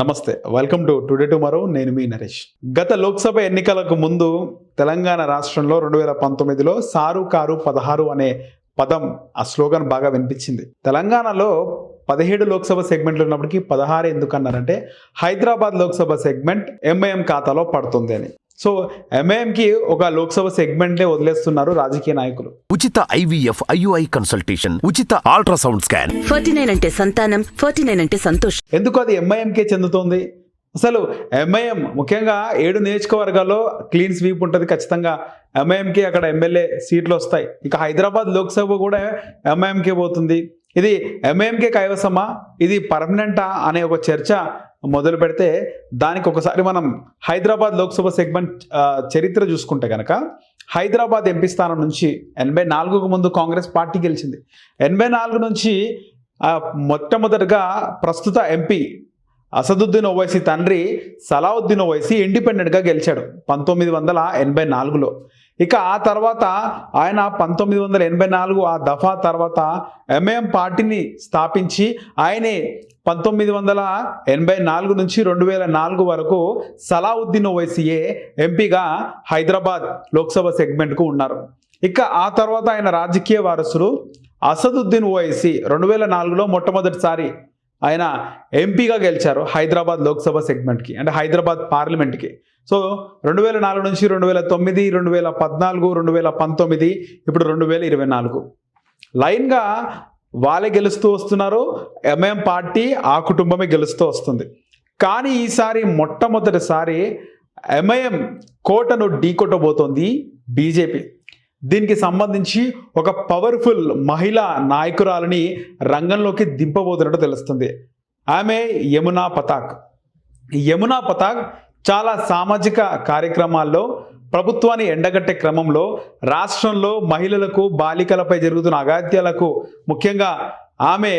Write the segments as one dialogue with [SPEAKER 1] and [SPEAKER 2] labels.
[SPEAKER 1] నమస్తే welcome to today tomorrow నేను మీ నరేష్. గత లోక్సభ ఎన్నికలకు ముందు తెలంగాణ రాష్ట్రంలో రెండు వేల పంతొమ్మిదిలో సారు కారు పదహారు అనే పదం ఆ స్లోగన్ బాగా వినిపించింది. తెలంగాణలో పదిహేడు లోక్సభ సెగ్మెంట్లు ఉన్నప్పటికీ పదహారు ఎందుకన్నారంటే హైదరాబాద్ లోక్సభ సెగ్మెంట్ ఎంఐఎం ఖాతాలో పడుతుంది అని. సో ఎంఐఎంకి ఒక లోక్సభ సెగ్మెంటే వదిలేస్తున్నారు రాజకీయ నాయకులు.
[SPEAKER 2] ఉచిత ఐవీఎఫ్ ఐయుఐ కన్సల్టేషన్ ఉచిత అల్ట్రాసౌండ్ స్కాన్.
[SPEAKER 3] ఫార్టీ నైన్ అంటే సంతానం ఫార్టీ నైన్ అంటే సంతోషం.
[SPEAKER 1] ఎందుకు అది ఎంఐఎంకే చెందుతోంది? అసలు ఎంఐఎం ముఖ్యంగా ఏడు నియోజకవర్గాల్లో క్లీన్ స్వీప్ ఉంటుంది ఖచ్చితంగా. ఎంఐఎంకి అక్కడ ఎమ్మెల్యే సీట్లు వస్తాయి. ఇక హైదరాబాద్ లోక్సభ కూడా ఎంఐఎంకే పోతుంది. ఇది ఎంఐఎంకే కైవసమా? ఇది పర్మనెంటా అనే ఒక చర్చ మొదలు పెడితే దానికి ఒకసారి మనం హైదరాబాద్ లోక్సభ సెగ్మెంట్ చరిత్ర చూసుకుంటే కనుక హైదరాబాద్ ఎంపీ స్థానం నుంచి ఎనభై నాలుగుకు ముందు కాంగ్రెస్ పార్టీ గెలిచింది. ఎనభై నాలుగు నుంచి మొట్టమొదటిగా ప్రస్తుత ఎంపీ అసదుద్దీన్ ఓవైసీ తండ్రి సలావుద్దీన్ ఓవైసీ ఇండిపెండెంట్గా గెలిచాడు. పంతొమ్మిది వందల ఎనభై నాలుగులో. ఇక ఆ తర్వాత ఆయన పంతొమ్మిది వందల ఎనభై నాలుగు ఆ దఫా తర్వాత ఎంఏఎం పార్టీని స్థాపించి ఆయనే పంతొమ్మిది వందల ఎనభై నాలుగు నుంచి రెండు వేల నాలుగు వరకు సలావుద్దీన్ ఓవైసీయే ఎంపీగా హైదరాబాద్ లోక్సభ సెగ్మెంట్కు ఉన్నారు. ఇక ఆ తర్వాత ఆయన రాజకీయ వారసుడు అసదుద్దీన్ ఓవైసీ రెండు వేల నాలుగులో మొట్టమొదటిసారి ఆయన ఎంపీగా గెలిచారు హైదరాబాద్ లోక్సభ సెగ్మెంట్కి అంటే హైదరాబాద్ పార్లమెంట్కి. సో రెండు వేల నాలుగు నుంచి రెండు వేల తొమ్మిది రెండు వేల పద్నాలుగు రెండు వేల పంతొమ్మిది ఇప్పుడు రెండు వేల ఇరవై నాలుగు. లైన్గా వాళ్ళే గెలుస్తూ వస్తున్నారు ఎంఎం పార్టీ ఆ కుటుంబమే గెలుస్తూ వస్తుంది. కానీ ఈసారి మొట్టమొదటిసారి ఎంఐఎం కోటను ఢీకొట్టబోతోంది బీజేపీ. దీనికి సంబంధించి ఒక పవర్ఫుల్ మహిళా నాయకురాలని రంగంలోకి దింపబోతున్నట్టు తెలుస్తుంది. ఆమె యమునా పతాక్. యమునా పతాక్ చాలా సామాజిక కార్యక్రమాల్లో ప్రభుత్వాన్ని ఎండగట్టే క్రమంలో రాష్ట్రంలో మహిళలకు బాలికలపై జరుగుతున్న అగాత్యాలకు ముఖ్యంగా ఆమె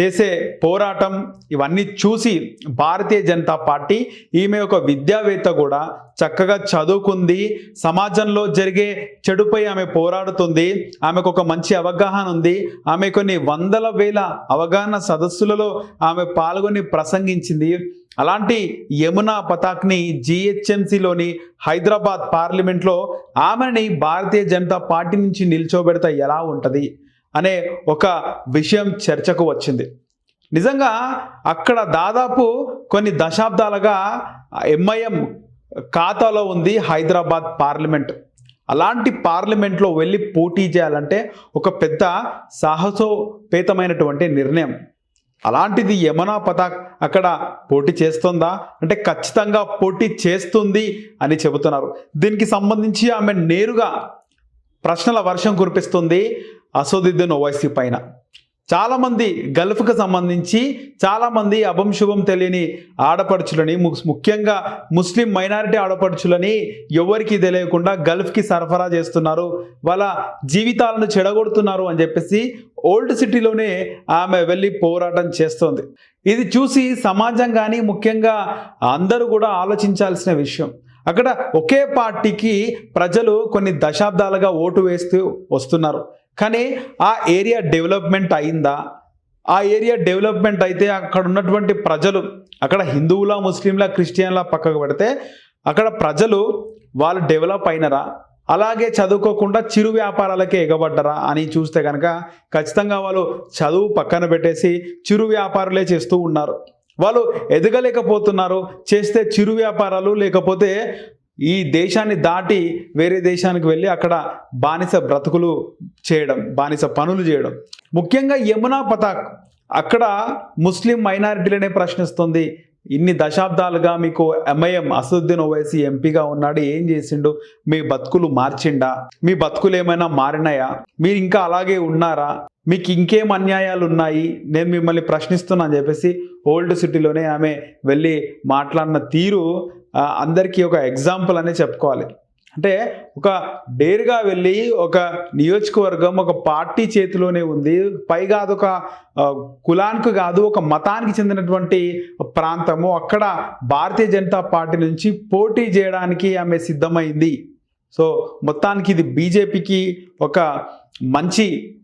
[SPEAKER 1] చేసే పోరాటం ఇవన్నీ చూసి భారతీయ జనతా పార్టీ ఈమె ఒక విద్యావేత్త కూడా చక్కగా చదువుకుంది. సమాజంలో జరిగే చెడుపై ఆమె పోరాడుతుంది. ఆమెకు ఒక మంచి అవగాహన ఉంది. ఆమె కొన్ని వందల వేల అవగాహన సదస్సులలో ఆమె పాల్గొని ప్రసంగించింది. అలాంటి యమునా పతాక్ని జిహెచ్ఎంసిలోని హైదరాబాద్ పార్లమెంట్లో ఆమెని భారతీయ జనతా పార్టీ నుంచి నిల్చోబెడితే ఎలా ఉంటుంది? అనే ఒక విషయం చర్చకు వచ్చింది. నిజంగా అక్కడ దాదాపు కొన్ని దశాబ్దాలుగా ఎంఐఎం ఖాతాలో ఉంది హైదరాబాద్ పార్లమెంట్. అలాంటి పార్లమెంట్లో వెళ్ళి పోటీ చేయాలంటే ఒక పెద్ద సాహసోపేతమైనటువంటి నిర్ణయం. అలాంటిది యమునా పతాక్ అక్కడ పోటీ చేస్తుందా? అంటే ఖచ్చితంగా పోటీ చేస్తుంది అని చెబుతున్నారు. దీనికి సంబంధించి ఆమె నేరుగా ప్రశ్నల వర్షం కురిపిస్తుంది. అసదుద్దీన్ ఓవైసీ పైన. చాలామంది గల్ఫ్కి సంబంధించి చాలామంది అభం శుభం తెలియని ఆడపడుచులని ముఖ్యంగా ముస్లిం మైనారిటీ ఆడపడుచులని ఎవరికి తెలియకుండా గల్ఫ్కి సరఫరా చేస్తున్నారు. వాళ్ళ జీవితాలను చెడగొడుతున్నారు అని చెప్పేసి ఓల్డ్ సిటీలోనే ఆమె వెళ్ళి పోరాటం చేస్తోంది. ఇది చూసి సమాజం కానీ ముఖ్యంగా అందరూ కూడా ఆలోచించాల్సిన విషయం. అక్కడ ఒకే పార్టీకి ప్రజలు కొన్ని దశాబ్దాలుగా ఓటు వేస్తూ వస్తున్నారు. కానీ ఆ ఏరియా డెవలప్మెంట్ అయిందా? ఆ ఏరియా డెవలప్మెంట్ అయితే అక్కడ ఉన్నటువంటి ప్రజలు అక్కడ హిందువుల ముస్లింల క్రిస్టియన్ల పక్కకు పెడితే అక్కడ ప్రజలు వాళ్ళు డెవలప్ అయినరా? అలాగే చదువుకోకుండా చిరు వ్యాపారాలకే ఎగబడ్డరా అని చూస్తే కనుక ఖచ్చితంగా వాళ్ళు చదువు పక్కన పెట్టేసి చిరు వ్యాపారులే చేస్తూ ఉన్నారు. వాళ్ళు ఎదగలేకపోతున్నారు. చేస్తే చిరు వ్యాపారాలు లేకపోతే ఈ దేశాన్ని దాటి వేరే దేశానికి వెళ్ళి అక్కడ బానిస బ్రతుకులు చేయడం బానిస పనులు చేయడం. ముఖ్యంగా యమునా పతాక్. అక్కడ ముస్లిం మైనారిటీలనే ప్రశ్నిస్తుంది. ఇన్ని దశాబ్దాలుగా మీకు ఎంఐఎం అసదుద్దీన్ ఓవైసీ ఎంపీగా ఉన్నాడు ఏం చేసిండు? మీ బతుకులు మార్చిండా? మీ బతుకులు ఏమైనా మారినాయా? మీరు ఇంకా అలాగే ఉన్నారా? మీకు ఇంకేం అన్యాయాలు ఉన్నాయి? నేను మిమ్మల్ని ప్రశ్నిస్తున్నా అని చెప్పేసి ఓల్డ్ సిటీలోనే ఆమె వెళ్ళి మాట్లాడిన తీరు అందరికీ ఒక ఎగ్జాంపుల్ అనే చెప్పుకోవాలి. అంటే ఒక డేర్గా వెళ్ళి ఒక నియోజకవర్గం ఒక పార్టీ చేతిలోనే ఉంది. పైగా అదొక కులానికి కాదు ఒక మతానికి చెందినటువంటి ప్రాంతము. అక్కడ భారతీయ జనతా పార్టీ నుంచి పోటీ చేయడానికి ఆమె సిద్ధమైంది. సో మొత్తానికి ఇది బీజేపీకి ఒక మంచి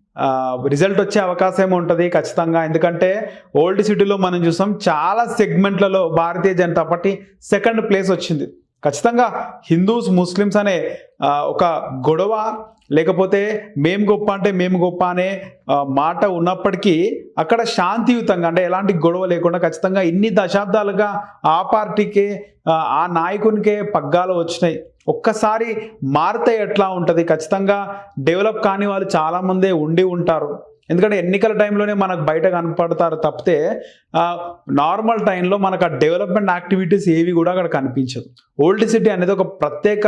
[SPEAKER 1] రిజల్ట్ వచ్చే అవకాశం ఉంటుంది ఖచ్చితంగా. ఎందుకంటే ఓల్డ్ సిటీలో మనం చూసాం చాలా సెగ్మెంట్లలో Bharatiya Janata Party second place వచ్చింది. ఖచ్చితంగా హిందూస్ ముస్లిమ్స్ అనే ఒక గొడవ లేకపోతే మేము గొప్ప అంటే మేము గొప్ప అనే మాట ఉన్నప్పటికీ అక్కడ శాంతియుతంగా అంటే ఎలాంటి గొడవ లేకుండా ఖచ్చితంగా ఇన్ని దశాబ్దాలుగా ఆ పార్టీకే ఆ నాయకునికే పగ్గాలు వచ్చినాయి. ఒక్కసారి మారితే ఎట్లా ఉంటుంది? ఖచ్చితంగా డెవలప్ కాని వాళ్ళు చాలామందే ఉండి ఉంటారు. ఎందుకంటే ఎన్నికల టైంలోనే మనకు బయట కనపడతారు తప్పితే నార్మల్ టైంలో మనకు ఆ డెవలప్మెంట్ యాక్టివిటీస్ ఏవి కూడా అక్కడ కనిపించదు. ఓల్డ్ సిటీ అనేది ఒక ప్రత్యేక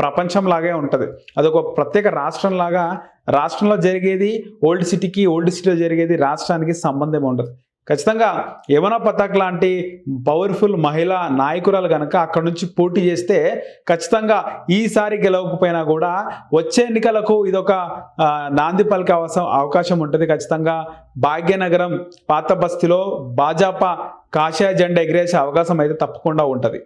[SPEAKER 1] ప్రపంచం లాగే ఉంటుంది. అదొక ప్రత్యేక రాష్ట్రం లాగా రాష్ట్రంలో జరిగేది ఓల్డ్ సిటీకి ఓల్డ్ సిటీలో జరిగేది రాష్ట్రానికి సంబంధం ఉండదు. ఖచ్చితంగా యవన పతాక్ లాంటి పవర్ఫుల్ మహిళా నాయకురాలు కనుక అక్కడ నుంచి పోటీ చేస్తే ఖచ్చితంగా ఈసారి గెలవకపోయినా కూడా వచ్చే ఎన్నికలకు ఇదొక నాంది పలికే అవసరం అవకాశం ఉంటుంది. ఖచ్చితంగా భాగ్యనగరం పాత బస్తీలో భాజపా కాషాయ జెండా ఎగిరేసే అవకాశం అయితే తప్పకుండా ఉంటుంది.